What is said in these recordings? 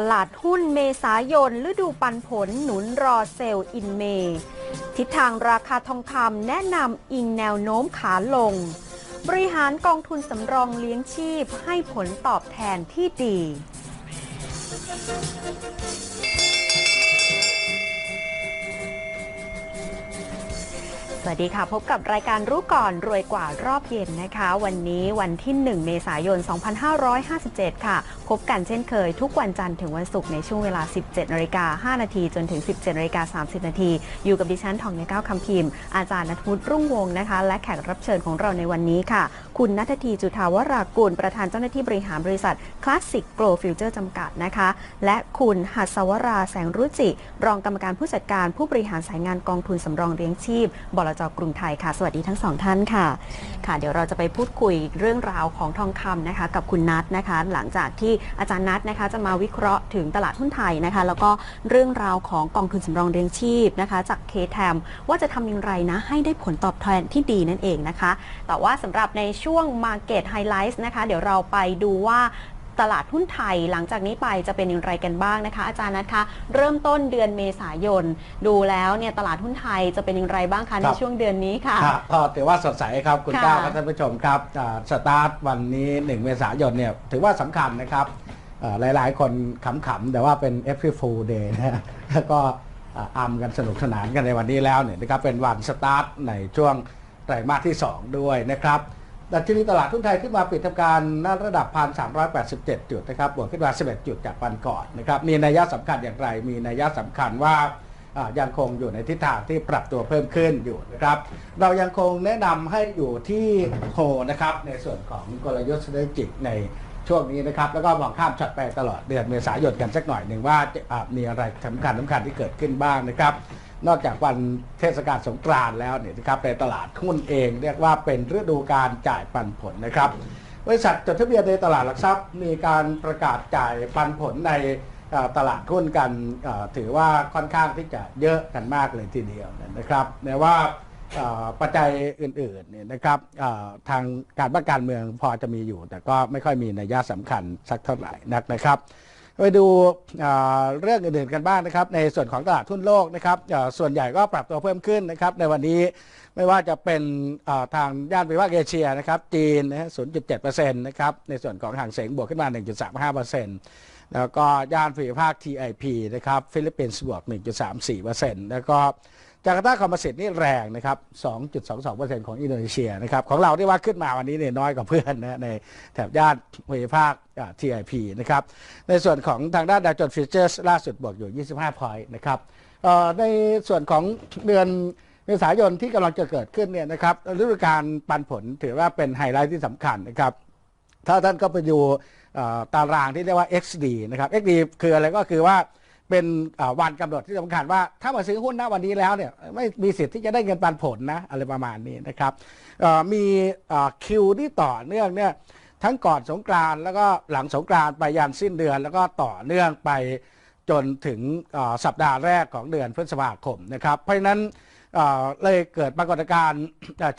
ตลาดหุ้นเมษายนฤดูปันผลหนุนรอเซลล์อินเม ทิศทางราคาทองคำแนะนำอิงแนวโน้มขาลง บริหารกองทุนสำรองเลี้ยงชีพให้ผลตอบแทนที่ดี วัสดีค่ะ พบกับรายการรู้ก่อนรวยกว่ารอบเย็นนะคะ วันนี้วันที่ 1 เมษายน 2557 ค่ะ พบกันเช่นเคย ทุกวันจันทร์ถึงวันศุกร์ในช่วงเวลา 17นาฬิกา5นาทีจนถึง 17นาฬิกา30นาทีอยู่กับดิฉันทองเนก้าคำพิมพ์ อาจารย์นัทวุฒิรุ่งวงนะคะ และแขกรับเชิญของเราในวันนี้ค่ะ คุณนัททีจุธาวรากุลประธานเจ้าหน้าที่บริหารบริษัทคลาสสิกโกลฟิวเจอร์จำกัดนะคะ และคุณหัสวราแสงรุจิ รองกรรมการผู้จัดการผู้บริหารสายงานกองทุนสำรองเลี้ยงชีพบลจกรุงไทยค่ะ สวัสดีทั้งสองท่านค่ะ ค่ะ เดี๋ยวเราจะไปพูดคุยเรื่องราวของทองคำนะคะ กับคุณนัทนะคะ หลังจากที่อาจารย์นัทนะคะ จะมาวิเคราะห์ถึงตลาดหุ้นไทยนะคะ แล้วก็เรื่องราวของกองทุนสำรองเลี้ยงชีพนะคะ จากเคแทมว่าจะทำอย่างไรนะให้ได้ผลตอบแทนที่ดีนั่นเองนะคะ แต่ว่าสำหรับในช่วง Market Highlights นะคะ เดี๋ยวเราไปดูว่า ตลาดหุ้นไทย หลังจากนี้ไปจะเป็นอย่างไรกันบ้างนะคะ อาจารย์นัทคะเริ่มต้นเดือนเมษายน ดูแล้วเนี่ยตลาดหุ้นไทยจะเป็นอย่างไรบ้างคะในครับช่วงเดือนนี้ค่ะครับก็ถือว่าสดใสครับคุณค่ะก้าวครับท่านผู้ชมครับอ่าสตาร์ทวันนี้ 1 เมษายนเนี่ยถือว่าสำคัญนะครับอ่าหลายๆ คนขำๆแต่ว่าเป็น April Fool Day นะฮะแล้วก็อ่าอำกันสนุกสนานกันในวันนี้แล้วเนี่ยนะครับเป็นวันสตาร์ทในช่วงไตรมาสที่ 2 ด้วยนะครับ ดัชนีตลาดทุนไทยขึ้นมาปิดทำการหน้าระดับ 1,387 จุดนะครับ บวกขึ้นมา 11 จุดจากวันก่อนนะครับ มีนัยยะสำคัญอย่างไร มีนัยยะสำคัญว่ายังคงอยู่ในทิศทางที่ปรับตัวเพิ่มขึ้นอยู่นะครับ เรายังคงแนะนำให้อยู่ที่โฮนะครับ ในส่วนของกลยุทธ์ strategic ในช่วงนี้นะครับ แล้วก็มองข้ามช็อตไปตลอดเดือนเมษายนกันสักหน่อยหนึ่งว่าจะอ่ามีอะไรสำคัญสำคัญที่เกิดขึ้นบ้างนะครับ นอกจากวันเทศกาลสงกรานต์แล้วเนี่ยนะครับในตลาดหุ้นเองเรียกว่าเป็นฤดูการจ่ายปันผลนะครับบริษัทจดทะเบียนในตลาดหลักทรัพย์ มีการประกาศจ่ายปันผลในตลาดหุ้นกันถือว่าค่อนข้างที่จะเยอะกันมากเลยทีเดียวนะครับแม้ว่าปัจจัยอื่นๆเนี่ยนะครับทางการบ้านการเมืองพอจะมีอยู่ แต่ก็ไม่ค่อยมีนัยยะสำคัญสักเท่าไหร่นักนะครับ ไปดูเรื่องอื่นๆกันบ้างนะครับ ในส่วนของตลาดทุนโลกนะครับส่วนใหญ่ก็ปรับตัวเพิ่มขึ้นนะครับ ในวันนี้ไม่ว่าจะเป็นทางย่านวิวาเอเชียนะครับ จีนนะฮะ0.7%นะครับ ในส่วนของห่างเสงบวกขึ้นมา 1.35%แล้วก็ย่านภูมิภาค TIP นะครับ ฟิลิปปินส์บวก 1.34%แล้วก็ จาการ์ตาคอมโพสิตนี่แรงนะครับ 2.22%ของอินโดนีเซียนะครับ ของเราที่ว่าขึ้นมาวันนี้เนี่ยน้อยกว่าเพื่อนนะในแถบย่านภูมิภาคอ่า TIP นะครับ ในส่วนของทางด้านดาวโจนส์ฟิวเจอร์สล่าสุดบวกอยู่ 25 พอยต์นะครับในส่วนของเดือนเมษายนที่กำลังจะเกิดขึ้นเนี่ยนะครับฤดูการปันผลถือว่าเป็นไฮไลท์ที่สำคัญนะครับ ถ้าท่านก็ไปดูตารางที่เรียกว่า XD นะครับ XD คืออะไรก็คือว่า เป็นวันกำหนดที่สำคัญว่าถ้ามาซื้อหุ้นณวันนี้แล้วเนี่ยไม่มีสิทธิ์ที่จะได้เงินปันผลนะอะไรประมาณนี้นะครับมีคิวที่ต่อเนื่องเนี่ยทั้งก่อนสงกรานแล้วก็หลังสงกรานไปยันสิ้นเดือน แล้วก็ต่อเนื่องไปจนถึงสัปดาห์แรกของเดือนพฤษภาคมนะครับ เพราะฉะนั้นเลยเกิดปรากฏการณ์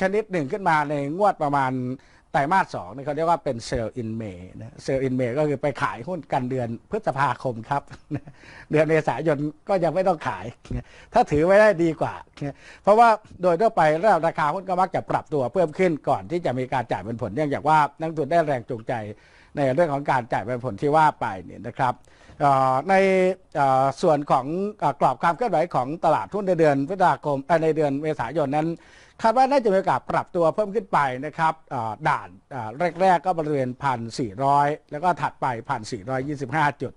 ชนิดหนึ่งขึ้นมาในงวดประมาณ ไตรมาสสองนี่เขาเรียกว่าเป็นเซลล์อินเมย์นะเซลล์อินเมย์ก็คือไปขายหุ้นกันเดือนพฤษภาคมครับ เดือนเมษายนก็ยังไม่ต้องขาย ถ้าถือไว้ได้ดีกว่า เพราะว่าโดยทั่วไปแล้วราคาหุ้นก็มักจะปรับตัวเพิ่มขึ้นก่อนที่จะมีการจ่ายเป็นผลเนื่องจากว่านักลงทุนได้แรงจูงใจในเรื่องของการจ่ายเป็นผลที่ว่าไปเนี่ยนะครับในส่วนของกรอบความเคลื่อนไหวของตลาดหุ้นในเดือนพฤษภาคมในเดือนเมษายนนั้น คาดว่าน่าจะมีโอกาสปรับตัวเพิ่มขึ้นไปนะครับด่านแรก ๆ ก็บริเวณ 1,400 แล้วก็ถัดไป 1,425 จุด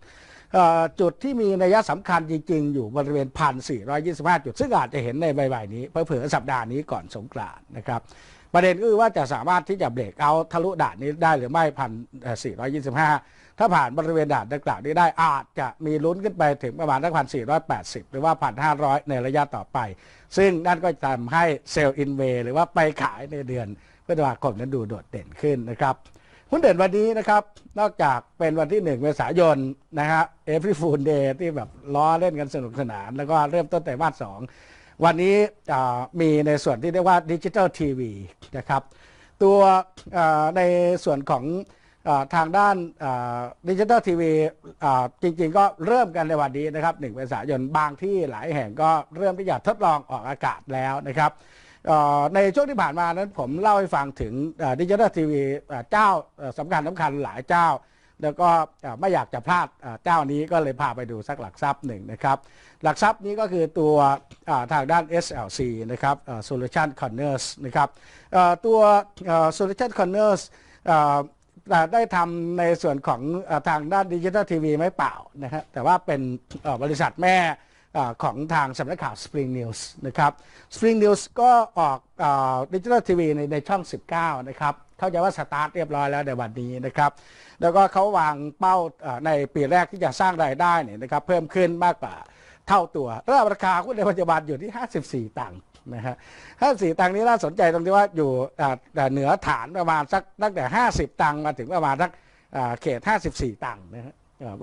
จุดที่มีนัยสำคัญจริง ๆ อยู่บริเวณ 1,425 จุด ซึ่งอาจจะเห็นในใบๆนี้เผื่อสัปดาห์นี้ก่อนสงกรานนะครับ ประเด็นก็คือว่าจะสามารถที่จะเบรกเอาทะลุด่านนี้ได้หรือไม่ 1,425 ถ้าผ่านบริเวณด่านดังกล่าวนี้ได้อาจจะมีลุ้นขึ้นไปถึงประมาณทักพันสี่ร้อยแปดสิบหรือว่าพันห้าร้อยในระยะต่อไป ซึ่งนั่นก็จะทำให้เซลล์อินเวหรือว่าไปขายในเดือนพฤษภาคมนั้นดูโดดเด่นขึ้นนะครับหุ้นเด่นวันนี้นะครับ นอกจากเป็นวันที่ 1 เมษายนนะฮะเอฟริฟูลเดย์ที่แบบล้อเล่นกันสนุกสนาน แล้วก็เริ่มต้นแต่มาสสองวันนี้มีในส่วนที่เรียกว่าดิจิ t a ลทีวีนะครับ ตัวในส่วนของ ทางด้านดิจิทัลทีวีจริง ๆ ก็เริ่มกันในวันนี้นะครับ1เมษายนบางที่หลายแห่งก็เริ่มที่จะทดลองออกอากาศแล้วนะครับในช่วงที่ผ่านมานั้นผมเล่าให้ฟังถึงดิจิทัลทีวีเจ้าสำคัญสำคัญหลายเจ้า แล้วก็ไม่อยากจะพลาดเจ้านี้ก็เลยพาไปดูสักหลักทรัพย์หนึ่งนะครับ หลักทรัพย์นี้ก็คือตัวทางด้าน SLC นะครับ Solution Corners นะครับตัว Solution Corners ได้ทำในส่วนของทางด้านดิจิทัลทีวีไม่เปล่านะฮะแต่ว่าเป็นบริษัทแม่ของทางสำนักข่าว Spring News นะครับ Spring News ก็ออกดิจิทัลทีวีในในช่อง 19 นะครับเข้าใจว่าสตาร์ทเรียบร้อยแล้วในวันนี้นะครับ แล้วก็เขาวางเป้าในปีแรกที่จะสร้างรายได้เนี่ยนะครับเพิ่มขึ้นมากกว่าเท่าตัวระดับราคาหุ้นในปัจจุบันอยู่ที่ 54 ตังค์ นะฮะ54ตังนี้น่าสนใจตรงที่ว่าอยู่เหนือฐานประมาณสักตั้งแต่50ตังค์มาถึงประมาณสักอ่าเขต54ตังค์นะฮะ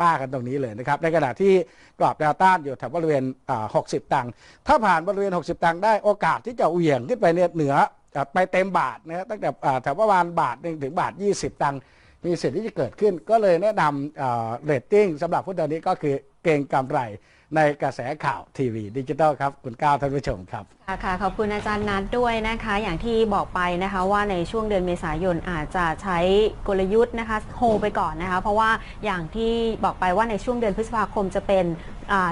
ว่ากันตรงนี้เลยนะครับ ในขณะที่กรอบแนวต้านอยู่แถวบริเวณ 60 ตังค์ถ้าผ่านบริเวณ 60 ตังค์ได้โอกาสที่จะเหวี่ยงขึ้นไปเนี่ยเหนือไปเต็มบาทนะฮะตั้งแต่แถวประมาณบาทหนึ่งถึงบาท 20 ตังค์มีสิทธิ์ที่จะเกิดขึ้น ก็เลยแนะนำเรตติ้งสำหรับผู้ตัวนี้ก็คือเก่งกำไร ในกระแสข่าวทีวีดิจิทัลครับ คุณก้าวท่านผู้ชมครับค่ะค่ะขอบคุณอาจารย์นัทด้วยนะคะ อย่างที่บอกไปนะคะว่าในช่วงเดือนเมษายนอาจจะใช้กลยุทธ์นะคะโฮไปก่อนนะคะ เพราะว่าอย่างที่บอกไปว่าในช่วงเดือนพฤษภาคมจะเป็น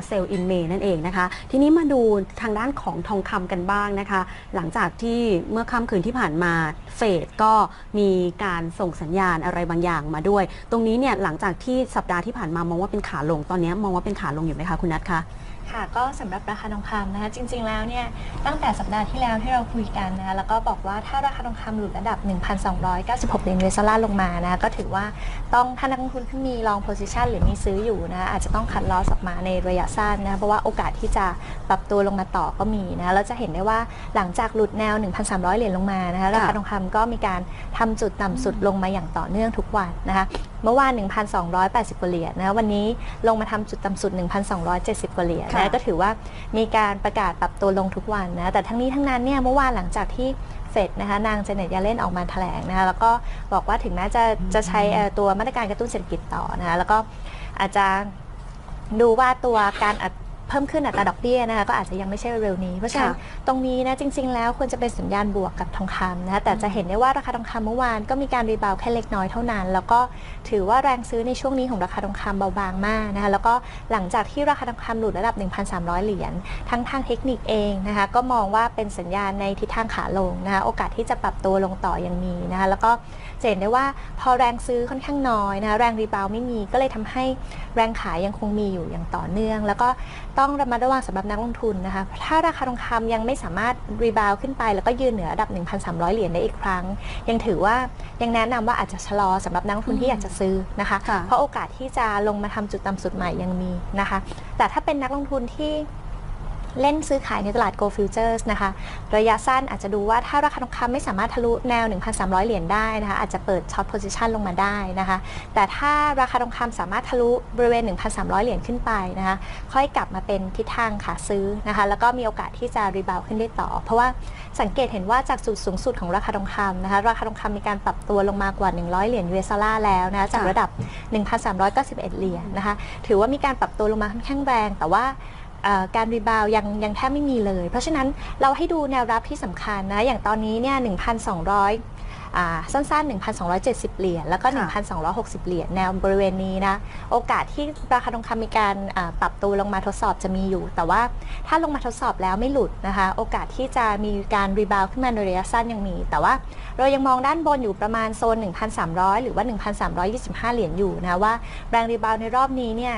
เซลล์อินเมนั่นเองนะคะ ทีนี้มาดูทางด้านของทองคำกันบ้างนะคะ หลังจากที่เมื่อค่ำคืนที่ผ่านมาเฟดก็มีการส่งสัญญาณอะไรบางอย่างมาด้วย ตรงนี้เนี่ยหลังจากที่สัปดาห์ที่ผ่านมามองว่าเป็นขาลงตอนนี้มองว่าเป็นขาลงอยู่ไหมคะคุณนัทคะค่ะก็สำหรับราคาทองคำนะคะจริงๆแล้วเนี่ยตั้งแต่สัปดาห์ที่แล้วที่เราคุยกันนะคะแล้วก็บอกว่าถ้าราคาทองคำหลุดระดับ 1,296เหรียญ US ดอลลาร์ลงมานะก็ถือว่าต้องถ้านักลงทุนที่มี long position หรือมีซื้ออยู่นะอาจจะต้องคัดลอสออกมาในระยะสั้นนะเพราะว่าโอกาสที่จะปรับตัวลงมาต่อก็มีนะแล้วจะเห็นได้ว่าหลังจากหลุดแนว 1,300 เหรียญลงมานะคะราคาทองคำก็มีการทำจุดต่ำสุดลงมาอย่างต่อเนื่องทุกวันนะคะเมื่อวาน 1,280 กว่าเหรียญนะคะวันนี้ลงมาทำจุดต่ำสุด 1,270 กว่าเหรียญค่ะนะก็ถือว่ามีการประกาศปรับตัวลงทุกวันนะแต่ทั้งนี้ทั้งนั้นเนี่ยเมื่อวานหลังจากที่เฟดนะคะนางเจเน็ตยาเล่นออกมาแถลงนะคะแล้วก็บอกว่าถึงแม้จะจะใช้เอ่อตัวมาตรการกระตุ้นเศรษฐกิจต่อนะคะแล้วก็อาจจะดูว่าตัวการอัด เพิ่มขึ้นอัตราดอกเบี้ยนะคะก็อาจจะยังไม่ใช่เร็วๆนี้ เพราะฉะนั้นค่ะตรงนี้นะจริง ๆ แล้วควรจะเป็นสัญญาณบวกกับทองคำนะคะแต่จะเห็นได้ว่าราคาทองคำเมื่อวานก็มีการรีบาวด์แค่เล็กน้อยเท่านั้น แล้วก็ถือว่าแรงซื้อในช่วงนี้ของราคาทองคำเบาบางมากนะคะแล้วก็หลังจากที่ราคาทองคำหลุดระดับ 1,300 เหรียญทั้งทางเทคนิคเองนะคะก็มองว่าเป็นสัญญาณในทิศทางขาลงนะคะโอกาสที่จะปรับตัวลงต่อยังมีนะคะแล้วก็ จะเห็นได้ว่าพอแรงซื้อค่อนข้างน้อยนะคะแรงรีบาวด์ไม่มีก็เลยทำให้แรงขายยังคงมีอยู่อย่างต่อเนื่อง แล้วก็ต้องระมัดระวังสำหรับนักลงทุนนะคะถ้าราคาทองคำยังไม่สามารถรีบาวด์ขึ้นไป แล้วก็ยืนเหนือระดับ 1,300 เหรียญได้อีกครั้ง ยังถือว่ายังแนะนำว่าอาจจะชะลอสำหรับนักลงทุนที่อยากจะซื้อนะคะค่ะเพราะโอกาสที่จะลงมาทำจุดต่ำสุดใหม่ยังมีนะคะ แต่ถ้าเป็นนักลงทุนที่ เล่นซื้อขายในตลาด Go Futures นะคะ ระยะสั้นอาจจะดูว่าถ้าราคาทองคำไม่สามารถทะลุแนว 1,300 เหรียญได้นะคะ อาจจะเปิดช็อตโพซิชันลงมาได้นะคะ แต่ถ้าราคาทองคำสามารถทะลุบริเวณ 1,300 เหรียญขึ้นไปนะคะ ค่อยกลับมาเป็นทิศทางขาซื้อนะคะ แล้วก็มีโอกาสที่จะรีบาวขึ้นได้ต่อ เพราะว่าสังเกตเห็นว่าจากจุดสูงสุดของราคาทองคำนะคะ ราคาทองคำมีการปรับตัวลงมากว่า 100 เหรียญ US ดอลลาร์แล้วนะคะจากระดับ 1,391 เหรียญนะคะ ถือว่ามีการปรับตัวลงมาค่อนข้างแรง แต่ว่า เอ่อการรีบาวยังยังแทบไม่มีเลย เพราะฉะนั้นเราให้ดูแนวรับที่สำคัญนะ อย่างตอนนี้เนี่ย 1,200อ่าสั้นๆ 1,270 เหรียญ แล้วก็ ค่ะ 1,260 เหรียญ แนวบริเวณนี้นะ โอกาสที่ราคาทองคำมีการอ่าปรับตัวลงมาทดสอบจะมีอยู่ แต่ว่าถ้าลงมาทดสอบแล้วไม่หลุดนะคะ โอกาสที่จะมีการรีบาวขึ้นมาในระยะสั้นยังมี แต่ว่าเรายังมองด้านบนอยู่ประมาณโซน 1,300 หรือว่า 1,325 เหรียญอยู่นะว่าแรงรีบาวในรอบนี้เนี่ย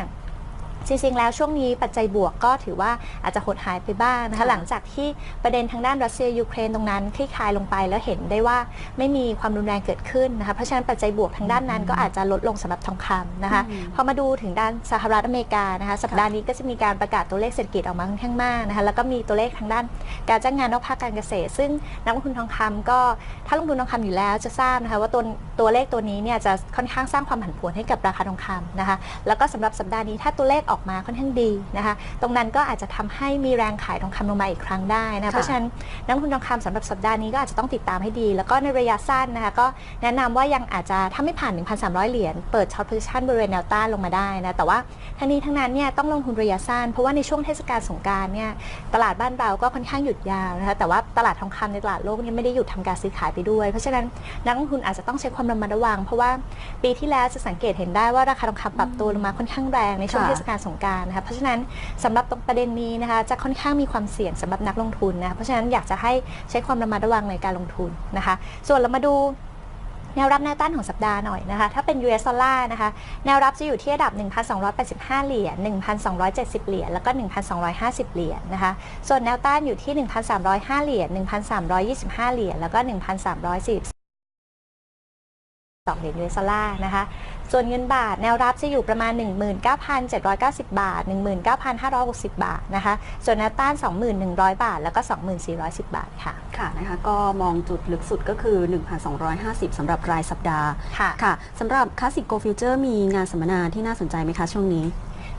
จริงๆ แล้วช่วงนี้ปัจจัยบวกก็ถือว่าอาจจะหดหายไปบ้างนะคะค่ะหลังจากที่ประเด็นทางด้านรัสเซียยูเครนตรงนั้นคลี่คลายลงไปแล้วเห็นได้ว่าไม่มีความรุนแรงเกิดขึ้นนะคะเพราะฉะนั้นปัจจัยบวกทางด้านนั้นก็อาจจะลดลงสำหรับทองคำนะคะอืมพอมาดูถึงด้านสหรัฐอเมริกานะคะสัปดาห์นี้ก็จะมีการประกาศตัวเลขเศรษฐกิจออกมาค่อนข้างมากนะคะแล้วก็มีตัวเลขทางด้านการจ้างงานนอกภาคการเกษตร ซึ่งนักลงทุนทองคำก็ถ้าลงทุนทองคำอยู่แล้วจะทราบนะคะว่าตัวตัวเลขตัวนี้เนี่ยจะค่อนข้างสร้างความผันผวนให้กับราคาทองคำนะคะแล้วก็สำหรับสัปดาห์นี้ถ้าตัวเลขออกอกมาค่อนข้างดีนะคะ ตรงนั้นก็อาจจะทำให้มีแรงขายทองคำลงมาอีกครั้งได้นะค่ะเพราะฉะนั้นนักลงทุนทองคำสำหรับสัปดาห์นี้ก็อาจจะต้องติดตามให้ดี แล้วก็ในระยะสั้นนะคะก็แนะนำว่ายังอาจจะถ้าไม่ผ่าน 1,300 เหรียญเปิดช็อตโพซิชันบริเวณแนวต้านลงมาได้นะ แต่ว่าทั้งนี้ทั้งนั้นเนี่ยต้องลงทุนระยะสั้น เพราะว่าในช่วงเทศกาลสงกรารเนี่ยตลาดบ้านเราก็ค่อนข้างหยุดยาวนะคะแต่ว่าตลาดทองคำในตลาดโลกเนี่ยไม่ได้หยุดทำการซื้อขายไปด้วย เพราะฉะนั้นนักลงทุนอาจจะต้องใช้ความระมัดระวัง เพราะว่าปีที่แล้วจะสังเกตเห็นได้ว่าราคาทองคำปรับตัวลงมาค่อนข้างแรงในช่วงค่ะเทศกาลสงการนะคะเพราะฉะนั้นสำหรับตรงประเด็นนี้นะคะจะค่อนข้างมีความเสี่ยงสำหรับนักลงทุนนะคะเพราะฉะนั้นอยากจะให้ใช้ความระมัดระวังในการลงทุนนะคะ ส่วนเรามาดูแนวรับแนวต้านของสัปดาห์หน่อยนะคะ ถ้าเป็น US ดอลลาร์นะคะ แนวรับจะอยู่ที่ระดับ 1,285 เหรียญ 1,270 เหรียญ แล้วก็ 1,250 เหรียญนะคะ ส่วนแนวต้านอยู่ที่ 1,305 เหรียญ 1,325 เหรียญ แล้วก็ 1,340 2เหรียญ US ดอลลาร์นะคะ ส่วนเงินบาทแนวรับจะอยู่ประมาณ 19,790 บาท 19,560 บาทนะคะ ส่วนแนวต้าน 2,100 บาท แล้วก็ 2,410 บาทค่ะ ค่ะนะคะ ก็มองจุดลึกสุดก็คือ 1,250 สำหรับรายสัปดาห์ ค่ะ ค่ะสำหรับ Classic Go Future มีงานสัมมนาที่น่าสนใจไหมคะช่วงนี้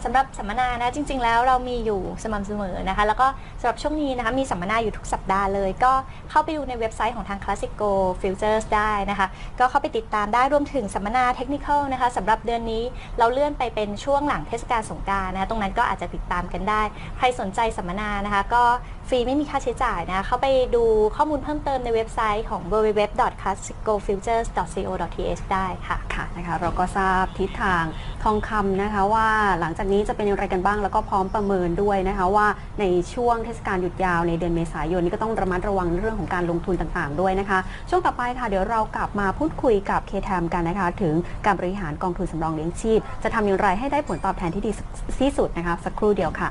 สำหรับสัมมนานะจริง ๆ แล้วเรามีอยู่สม่ำเสมอนะคะ แล้วก็สำหรับช่วงนี้นะคะมีสัมมนาอยู่ทุกสัปดาห์เลย ก็เข้าไปดูในเว็บไซต์ของทาง Classic Go Futures ได้นะคะ ก็เข้าไปติดตามได้รวมถึงสัมมนาเทคนิคนะคะสำหรับเดือนนี้เราเลื่อนไปเป็นช่วงหลังเทศกาลสงกรารนะคะตรงนั้นก็อาจจะติดตามกันได้ ใครสนใจสัมมนานะคะ ก็ฟรีไม่มีค่าใช้จ่ายนะเข้าไปดูข้อมูลเพิ่มเติมในเว็บไซต์ของ www.classicgofutures.co.th ได้ค่ะ ค่ะนะคะเราก็ทราบทิศทางทองคำนะคะว่าหลังจากนี้จะเป็นอย่างไรกันบ้างแล้วก็พร้อมประเมินด้วยนะคะว่าในช่วงเทศกาลหยุดยาวในเดือนเมษายนนี้ก็ต้องระมัดระวังเรื่องของการลงทุนต่างๆ ด้วยนะคะ ช่วงต่อไปค่ะเดี๋ยวเรากลับมาพูดคุยกับเคทมกันนะคะ ถึงการบริหารกองทุนสำรองเลี้ยงชีพ จะทำอย่างไรให้ได้ผลตอบแทนที่ดีที่สุดนะคะ สักครู่เดียวค่ะ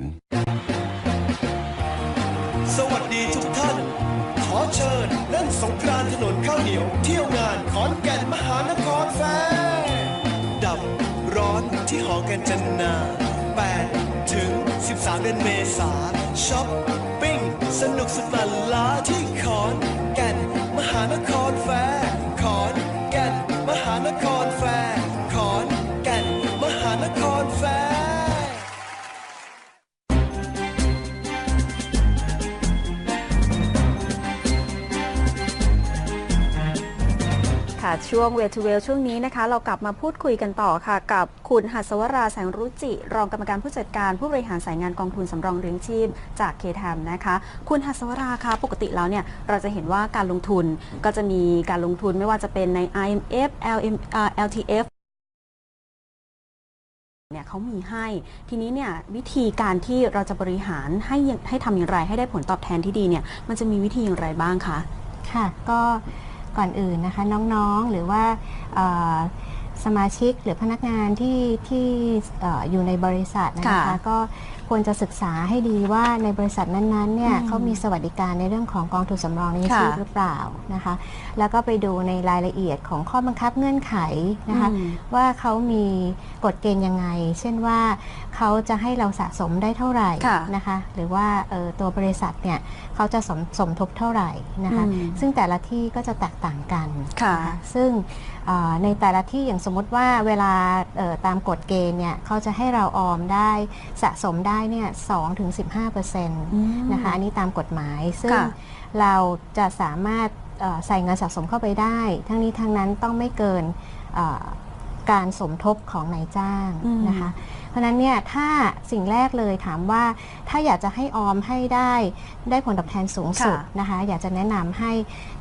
ดับร้อนที่หอกันจันนา8ถึง 13 เดือนเมษาช้อปปิ้ง สนุกสุดลันล้าที่ขอนแก่นมหานครแฟร์ ช่วงเวทูเวลช่วงนี้นะคะ เรากลับมาพูดคุยกันต่อค่ะ กับคุณหัสวราแสงรุจิ รองกรรมการผู้จัดการผู้บริหารสายงานกองทุนสำรองเลี้ยงชีพ จากเคทมนะคะ คุณหัสวราคะปกติแล้วเนี่ยเราจะเห็นว่าการลงทุนก็จะมีการลงทุนไม่ว่าจะเป็นใน IMF LM อ่า LTF เนี่ยเขามีให้ ทีนี้เนี่ยวิธีการที่เราจะบริหารให้ให้ทำอย่างไรให้ได้ผลตอบแทนที่ดีเนี่ยมันจะมีวิธีอย่างไรบ้างคะค่ะก็ ก่อนอื่นนะคะน้องๆหรือว่าเอ่อสมาชิกหรือพนักงานที่ที่เอ่ออยู่ในบริษัทนะคะค่ะก็ควรจะศึกษาให้ดีว่าในบริษัทนั้นๆเนี่ยอืมเขามีสวัสดิการในเรื่องของกองทุนสำรองเลี้ยงชีพค่ะหรือเปล่านะคะแล้วก็ไปดูในรายละเอียดของข้อบังคับเงื่อนไขนะคะอืมว่าเขามีกฎเกณฑ์ยังไง เช่นว่าเขาจะให้เราสะสมได้เท่าไหร่ค่ะนะคะหรือว่าเอ่อตัวบริษัทเนี่ย เขาจะสมสมทบเท่าไหร่นะคะอืมซึ่งแต่ละที่ก็จะแตกต่างกันค่ะนซึ่งเอ่อในแต่ละที่อย่างสมมติว่าเวลาเอ่อตามกฎเกณฑ์เนี่ยเขาจะให้เราออมได้สะสมได้เนี่ย2ถึง15เปอร์เซ็นต์อืมนะคะอันนี้ตามกฎหมาย ซึ่งค่ะ เราจะสามารถเอ่อใส่เงินสะสมเข้าไปได้ ทั้งนี้ทั้งนั้นต้องไม่เกินเอ่อ การสมทบของนายจ้างอืมนะคะ เพราะฉะนั้นเนี่ยถ้าสิ่งแรกเลยถามว่าถ้าอยากจะให้ออมให้ได้ได้ผลตอบแทนสูงสุดค่ะนะคะ อยากจะแนะนำให้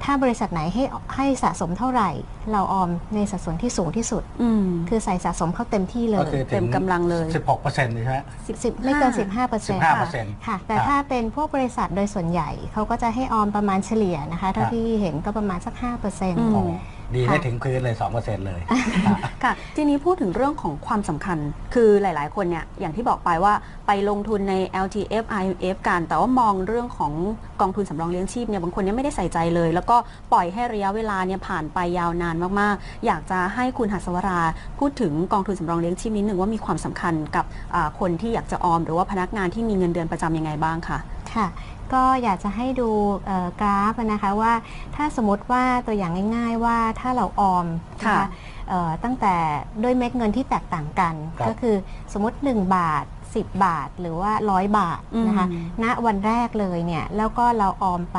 ถ้าบริษัทไหนให้ให้สะสมเท่าไหร่ เราออมในสัดส่วนที่สูงที่สุดอืมคือใส่สะสมเข้าเต็มที่เลก็ยคือเต็มกำลังเลย 16เปอร์เซ็นต์ใช่ไหมสิบไม่เกิน 15เปอร์เซ็นต์15เปอร์เซ็นต์ค่ะ แต่ครับถ้าเป็นพวกบริษัทโดยส่วนใหญ่เขาก็จะให้ออมประมาณเฉลี่ยนะคะเท่าครับที่เห็นก็ประมาณสัก5เปอร์เซ็นต์อืม ดีค่ะไม่ถึงพื้นเลย2เปอร์เซ็นต์เลย ค่ะ ทีนี้พูดถึงเรื่องของความสำคัญ คือหลาย ๆ คนเนี่ย อย่างที่บอกไปว่าไปลงทุนใน LTF IMF กัน แต่ว่ามองเรื่องของกองทุนสำรองเลี้ยงชีพเนี่ย บางคนเนี่ยไม่ได้ใส่ใจเลย แล้วก็ปล่อยให้ระยะเวลาเนี่ยผ่านไปยาวนานมาก ๆ อยากจะให้คุณหัสวราพูดถึงกองทุนสำรองเลี้ยงชีพนิดหนึ่งว่ามีความสำคัญกับอ่าคนที่อยากจะออม หรือว่าพนักงานที่มีเงินเดือนประจำยังไงบ้างคะค่ะ ก็อยากจะให้ดูเอ่อกราฟนะคะว่าถ้าสมมติว่าตัวอย่างง่ายๆว่าถ้าเราออมนะค่ะคะเอ่อตั้งแต่ด้วยเม็ดเงินที่แตกต่างกันครับก็คือสมมติ 1 บาท 10 บาทหรือว่า 100 บาทนะคะอืมณวันแรกเลยเนี่ยแล้วก็เราออมไป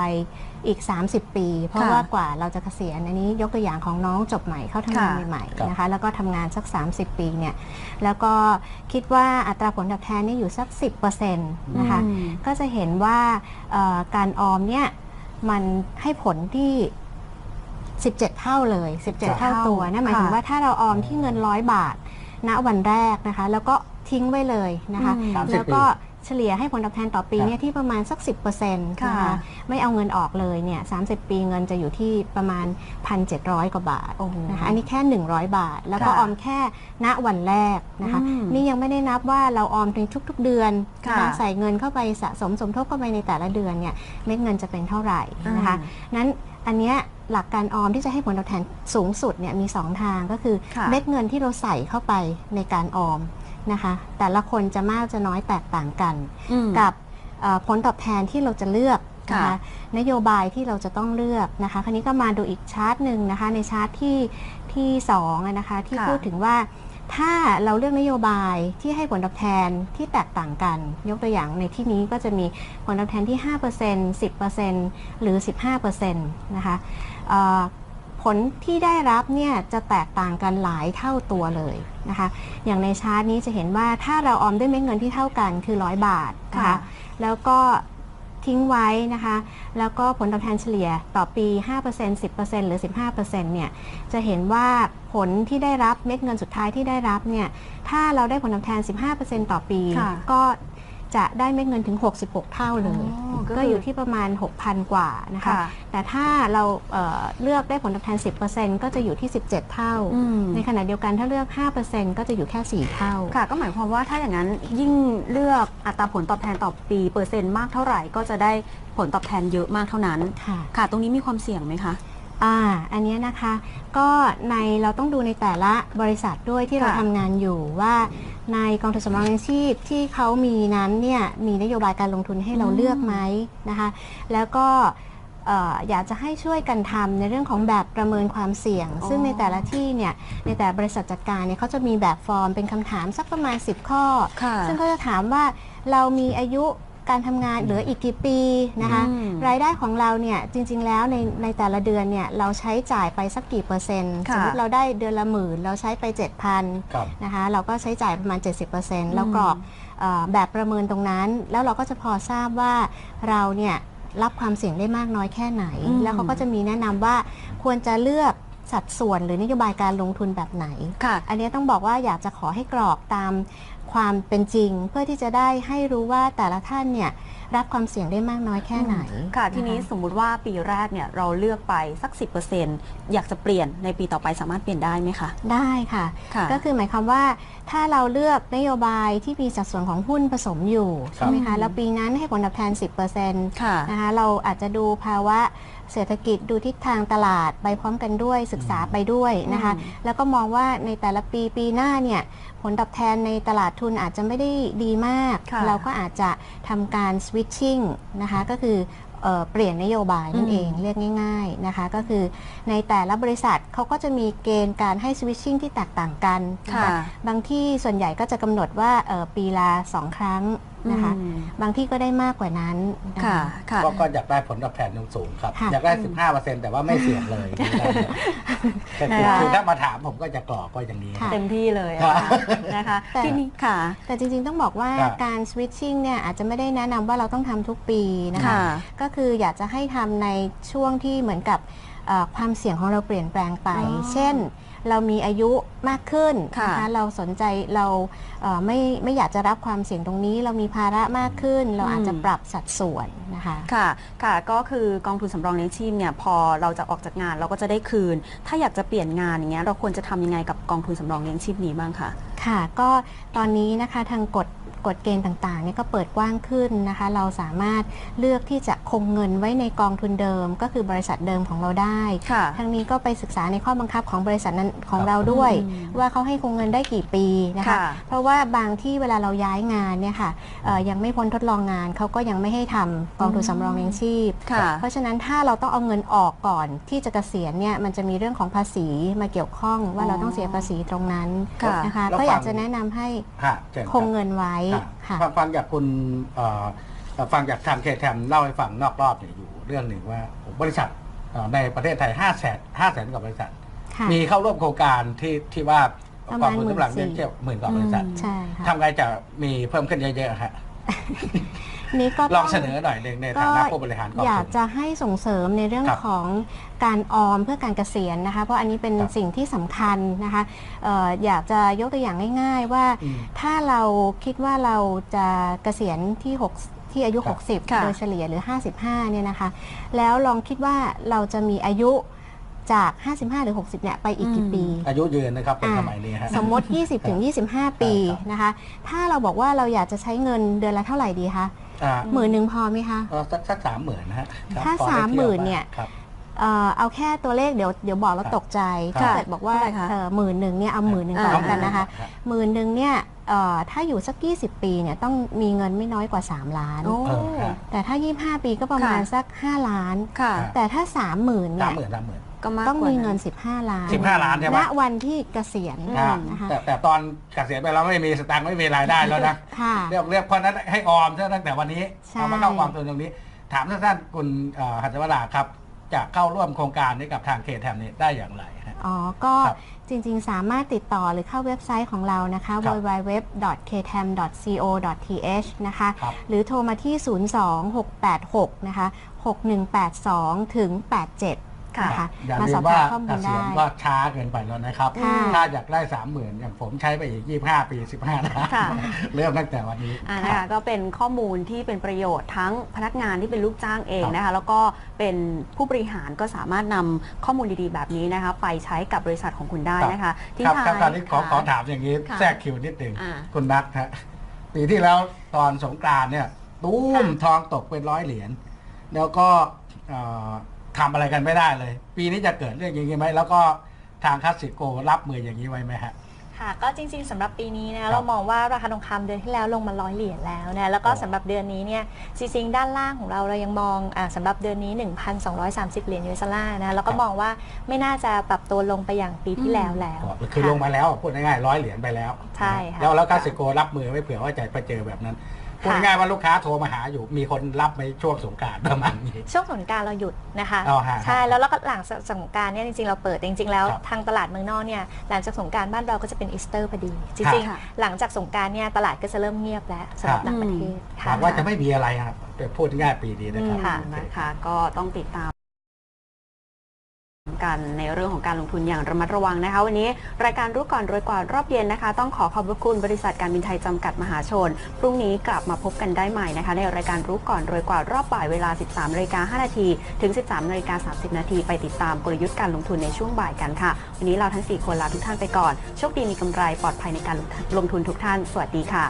อีก 30 ปี เพราะค่ะว่ากว่าเราจะเกษียณอันนี้ยกตัวอย่างของน้องจบใหม่เข้าทำงานค่ะ ใหม่ครับ ๆนะคะแล้วก็ทำงานสัก 30 ปีเนี่ยแล้วก็คิดว่าอัตราผลตอบแทนเนี่ยอยู่สัก 10%นะคะ อืม ก็จะเห็นว่าเอ่อการออมเนี่ยมันให้ผลที่ 17 เท่าเลย 17 เท่าตัวนั่นหมายถึงค่ะว่าถ้าเราออมที่เงินร้อยบาท ณวันแรกนะคะ แล้วก็ทิ้งไว้เลยนะคะ อืม30แล้วก็ เฉลี่ยให้ผลตอบแทนต่อปีครับเนี่ยที่ประมาณสัก 10%นะค่ะคะไม่เอาเงินออกเลยเนี่ย30 ปีเงินจะอยู่ที่ประมาณ 1,700 กว่าบาทโอ้โหนะคะอันนี้แค่ 100 บาท แล้วก็ค่ะออมแค่ณวันแรกนะคะอืมนี่ยังไม่ได้นับว่าเราออมในทุก ๆ เดือนนะคะค่ะใส่เงินเข้าไปสะสมสมทบเข้าไปในแต่ละเดือนเนี่ยเม็ดเงินจะเป็นเท่าไหร่นะคะนั้นอันเนี้ยหลักการออมที่จะให้ผลตอบแทนสูงสุดเนี่ยมี 2 ทางก็คือค่ะเม็ดเงินที่เราใส่เข้าไปในการออม นะคะ แต่ละคนจะมากจะน้อยแตกต่างกันอืมกับเอ่อผลตอบแทนที่เราจะเลือกนะค่ะคะนโยบายที่เราจะต้องเลือกนะคะ คราวนี้ก็มาดูอีกชาร์ตหนึ่งนะคะ ในชาร์ตที่ที่สองอะนะคะที่ค่ะพูดถึงว่าถ้าเราเลือกนโยบายที่ให้ผลตอบแทนที่แตกต่างกัน ยกตัวอย่างในที่นี้ก็จะมีผลตอบแทนที่ 5% 10%หรือ 15%นะคะเอ่อ ผลที่ได้รับเนี่ยจะแตกต่างกันหลายเท่าตัวเลยนะคะ อย่างในชาร์ตนี้จะเห็นว่าถ้าเราออมด้วยเม็ดเงินที่เท่ากันคือ 100 บาทนะคะค่ะแล้วก็ทิ้งไว้นะคะ แล้วก็ผลตอบแทนเฉลี่ยต่อปี 5% 10%หรือ 15%เนี่ย จะเห็นว่าผลที่ได้รับเม็ดเงินสุดท้ายที่ได้รับเนี่ย ถ้าเราได้ผลตอบแทน 15%ต่อปีค่ะก็จะได้เม็ดเงินถึง 66 เท่าเลยอ๋อ ก็คือก็อยู่ที่ประมาณ 6,000 กว่านะคะค่ะแต่ถ้าเราเอ่อเลือกได้ผลตอบแทน 10%ก็จะอยู่ที่ 17 เท่าอืมในขณะเดียวกันถ้าเลือก 5%ก็จะอยู่แค่ 4 เท่า ค่ะ ก็หมายความว่าถ้าอย่างนั้นยิ่งเลือกอัตราผลตอบแทนต่อปีเปอร์เซ็นต์มากเท่าไหร่ก็จะได้ผลตอบแทนเยอะมากเท่านั้น ค่ะค่ะตรงนี้มีความเสี่ยงไหมคะอ่าอันเนี้ยนะคะก็ในเราต้องดูในแต่ละบริษัทด้วยที่เราค่ะทำงานอยู่ว่า ในกองทุนสำรองเลี้ยงชีพที่เขามีนั้นเนี่ยมีนโยบายการลงทุนให้เราอืมเลือกไหมนะคะ แล้วก็เอ่ออยากจะให้ช่วยกันทำในเรื่องของแบบประเมินความเสี่ยง ซึ่งในแต่ละที่เนี่ยในแต่บริษัทจัดการเนี่ยเขาจะมีแบบฟอร์มเป็นคำถามสักประมาณ 10 ข้อ ค่ะ ซึ่งเขาจะถามว่าเรามีอายุ การทำงานเหลืออีกกี่ปีนะคะอืมรายได้ของเราเนี่ยจริง ๆ แล้วในในแต่ละเดือนเนี่ยเราใช้จ่ายไปสักกี่เปอร์เซ็นต์ค่ะสมมติเราได้เดือนละหมื่นเราใช้ไป 7,000ครับ นะคะเราก็ใช้จ่ายประมาณ 70%แล้วกรอกเออแบบประเมินตรงนั้น แล้วเราก็จะพอทราบว่าเราเนี่ยรับความเสี่ยงได้มากน้อยแค่ไหน อืม แล้วเขาก็จะมีแนะนำว่าควรจะเลือกสัดส่วนหรือนโยบายการลงทุนแบบไหน ค่ะ อันนี้ต้องบอกว่าอยากจะขอให้กรอกตาม ความเป็นจริง เพื่อที่จะได้ให้รู้ว่าแต่ละท่านเนี่ยรับความเสี่ยงได้มากน้อยแค่ไหนค่ะ ทีนี้ะคะสมมุติว่าปีแรกเนี่ยเราเลือกไปสัก 10%อยากจะเปลี่ยนในปีต่อไปสามารถเปลี่ยนได้ไหมคะ ได้ค่ะค่ะก็คือหมายความว่าถ้าเราเลือกนโยบายที่มีสัดส่วนของหุ้นผสมอยู่ครับใช่ไหมคะแล้วปีนั้นให้ผลตอบแทน 10%ค่ะนะคะเราอาจจะดูภาวะเศรษฐกิจดูทิศทางตลาดไปพร้อมกันด้วยศึกษาไปด้วยนะคะอืมแล้วก็มองว่าในแต่ละปีปีหน้าเนี่ยผลตอบแทนในตลาดทุนอาจจะไม่ได้ดีมากค่ะเราก็อาจจะทำการ switching นะคะก็คือเอ่อเปลี่ยนนโยบายนั่นเองเรียกง่ายๆนะคะก็คือในแต่ละบริษัทเขาก็จะมีเกณฑ์การให้ switching ที่แตกต่างกันนะค่ะคะบางที่ส่วนใหญ่ก็จะกำหนดว่าเอ่อปีละสองครั้ง นะคะอืมบางที่ก็ได้มากกว่านั้นน ค่ะ ค่ะ ก็ก็อยากได้ผลตอบแทนสูงๆครับ ค่ะ อยากได้ 15 แต่ว่าไม่เสี่ยงเลยแต่คือนะคะคือถ้ามาถามผมก็จะกรอกก็อย่างนี้ ค่ะ เต็มที่เลยครับนะคะแต่ ทีนี้ค่ะ แต่จริงๆต้องบอกว่าครับ การสวิตชิ่งเนี่ยอาจจะไม่ได้แนะนำว่าเราต้องทำทุกปีนะคะ ค่ะ ก็คืออยากจะให้ทำในช่วงที่เหมือนกับเอ่อความเสี่ยงของเราเปลี่ยนแปลงไป อ๋อเช่น เรามีอายุมากขึ้นค่ะนะคะเราสนใจเราเอ่อไม่ไม่อยากจะรับความเสี่ยงตรงนี้ เรามีภาระมากขึ้น เราอาจจะอืมปรับสัดส่วนนะคะค่ะค่ะก็คือกองทุนสำรองเลี้ยงชีพเนี่ยพอเราจะออกจากงานเราก็จะได้คืน ถ้าอยากจะเปลี่ยนงานอย่างเงี้ยเราควรจะทำยังไงกับกองทุนสำรองเลี้ยงชีพนี้บ้างคะค่ะ ก็ตอนนี้นะคะทางกฎ กฎเกณฑ์ต่างๆเนี่ยก็เปิดกว้างขึ้นนะคะ เราสามารถเลือกที่จะคงเงินไว้ในกองทุนเดิม ก็คือบริษัทเดิมของเราได้ค่ะทั้งนี้ก็ไปศึกษาในข้อบังคับของบริษัทนั้นของเราด้วยอืมว่าเขาให้คงเงินได้กี่ปีนะคะค่ะเพราะว่าบางที่เวลาเราย้ายงานเนี่ยค่ะเอ่อยังไม่พ้นทดลองงานเขาก็ยังไม่ให้ทำกองทุนสำรองเลี้ยงชีพค่ะเพราะฉะนั้นถ้าเราต้องเอาเงินออกก่อนที่จะเกษียณเนี่ยมันจะมีเรื่องของภาษีมาเกี่ยวข้องว่าเราต้องเสียภาษีตรงนั้นค่ะนะคะแล้วก็อยากฟังจะแนะนำให้ฮะเชิญคงเงินไว้ครับค่ะ ฟังฟังจากคุณเอ่อเอ่อฟังจากทางเคแทมเล่าให้ฟังนอกรอบเนี่ยอยู่เรื่องหนึ่งว่าบริษัทเอ่อในประเทศไทย5 0 0แสนห้าแสนกว่าบริษัท ค่ะ มีเข้าร่วมโครงการที่ที่ว่าประกมาองณทุนกำลังเลี้ยง14,000เที่ยวหมื่นกว่าบริษัทอืมใช่ค่ะ ทำไงจะมีเพิ่มขึ้นเยอะๆฮะ นี่ก็ลต้องเสนอหน่อยหนึ่งในฐานะผู้บริหารกองอยากทุนจะให้ส่งเสริมในเรื่องครับของการออมเพื่อการเกษียณนะคะ เพราะอันนี้เป็นครับสิ่งที่สำคัญนะคะเอ่ออยากจะยกตัวอย่างง่าย ๆ ว่าอืมถ้าเราคิดว่าเราจะเกษียณที่ 6ที่อายุค่ะ60 โดยเฉลี่ยหรือ 55 เนี่ยนะคะ แล้วลองคิดว่าเราจะมีอายุจาก 55 หรือ 60 เนี่ย ไปอีกกี่อืมปี อายุยืนนะครับเป็นอ่าสมัยนี้ฮะ สมมติ 20 ถึง 25 ปีครับนะคะ ถ้าเราบอกว่าเราอยากจะใช้เงินเดือนละเท่าไหร่ดีคะ อ่าหมื่นหนึ่งพอไหมคะ เอ่อสักสักสามหมื่นนะฮะครับถ้าพอได้สามหมื่นที่วเนี่ย ครับ เอ่อเอาแค่ตัวเลขเดี๋ยวเดี๋ยวบอกแล้วครับตกใจครับถ้าเกิดบอกว่าเท่าไหร่คะเออหมื่นหนึ่งเนี่ยเอาหมื่นหนึ่งอ่าก่อนแล้วกันนะคะรับ หมื่นหนึ่งเนี่ยเอ่อถ้าอยู่สัก 20 ปีเนี่ยต้องมีเงินไม่น้อยกว่า 3 ล้าน โอ้ เออครับแต่ถ้า 25 ปีก็ประมาณค่ะ สัก 5 ล้าน ค่ะ แต่ถ้า 30,000สาเนี่มยหมื่นสามหมื่น ก็มากต้องกว่ามีเงินนั้น15 ล้านสิบห้าล้านใช่ไหม ณวันที่เกษียณอืมอ่านะคะแต่แต่ตอนเกษียณไปเราไม่มีสตางค์ไม่มีรายได้แล้วนะค่ะ เรียกเรียกเพราะฉะนั้นให้ออมซะตั้งแต่วันนี้ใช่ เอามาเข้ากองทุนตรงนี้ ถามสั้นๆคุณเอ่อหัตถวราครับ จะเข้าร่วมโครงการนี้กับทางเคแทมนี้ได้อย่างไรฮะ อ๋อ ก็ครับจริงๆ สามารถติดต่อหรือเข้าเว็บไซต์ของเรานะคะ ครับ www.ktam.co.th นะคะ ครับ หรือโทรมาที่ 02686 นะคะ 6182 ถึง 87ค่ะ นะคะอย่ามาลืสอมบว่าถามข้อมูเกลษีได้ ยณก็ช้าเกินไปแล้วนะครับ ค่ะถ้าอยากได้สามหมื่นอย่างผมใช้ไปอีก25ปี15นะค่ะ เริ่มตั้งแต่วันนี้ อ่านะคะก็เป็นข้อมูลที่เป็นประโยชน์ทั้งพนักงานที่เป็นลูกจ้างเองนะคะ แล้วก็เป็นผู้บริหารก็สามารถนำข้อมูลดีๆแบบนี้นะคะ ไปใช้กับบริษัทของคุณได้นะคะทิ้งครับท้ายครับตอนนี้ขอค่ะ ขอถามอย่างนี้ค่ะแทรกคิวนิดหนึ่งอ่าคุณนัทฮะปีที่แล้วตอนสงกรานต์เนี่ยตุ้มทองตกเป็นร้อยเหรียญแล้วก็เอ่อ ทำอะไรกันไม่ได้เลย ปีนี้จะเกิดเรื่องอย่างนี้ไหมแล้วก็ทางคัสสิโกรับมืออย่างนี้ไว้ไหมฮะ ค่ะก็จริง ๆสำหรับปีนี้ครันะบเรามองว่าราคาทองคำเดือนที่แล้วลงมาร้อยเหรียญแล้วนะแล้วก็อ๋อสำหรับเดือนนี้เนี่ยจริงๆด้านล่างของเราเรายังมองอาสำหรับเดือนนี้ 1,230 เหรียญยูเอสดอลลาร์นะแล้วก็มองว่าไม่น่าจะปรับตัวลงไปอย่างปีที่แล้วแล้ว คือลงมาแล้วพูดง่ายๆร้อยเหรียญไปแล้วใช่ค่ะ แล้วแล้วคัสสิโกรับมือไว้เผื่อว่าจะไปเจอแบบนั้น พูดค่ะง่ายๆว่าลูกค้าโทรมาหาอยู่ มีคนรับในช่วงสงกรานต์ประมาณนี้ ช่วงสงกรารเราหยุดนะคะอ๋อฮะใช่แล้วแล้วก็หลังสงกรารเนี่ยจริงๆเราเปิดจริงๆแล้วครับทางตลาดเมืองนอกเนี่ยหลังจากสงกรารบ้านเราก็จะเป็นอีสเตอร์พอดีจครับริงๆ หลังจากสงกรารเนี่ยตลาดก็จะเริ่มเงียบแล้วสำหรับครับต่างประเทศหค่ะวังว่าจะไม่มีอะไรครับแต่พูดง่ายๆปีนี้นะครับค่ะนะคะก็ต้องติดตาม กันในเรื่องของการลงทุนอย่างระมัดระวังนะคะ วันนี้รายการรู้ก่อนรวยกว่ารอบเย็นนะคะ ต้องขอขอบพระคุณบริษัทการบินไทยจำกัดมหาชน พรุ่งนี้กลับมาพบกันได้ใหม่นะคะ ในรายการรู้ก่อนรวยกว่ารอบบ่ายเวลา 13นาฬิกา5นาทีถึง 13นาฬิกา30 นาทีไปติดตามกลยุทธ์การลงทุนในช่วงบ่ายกันค่ะ วันนี้เราทั้ง 4 คนลาทุกท่านไปก่อนโชคดีมีกำไรปลอดภัยในการลงทุนทุกท่าน สวัสดีค่ะ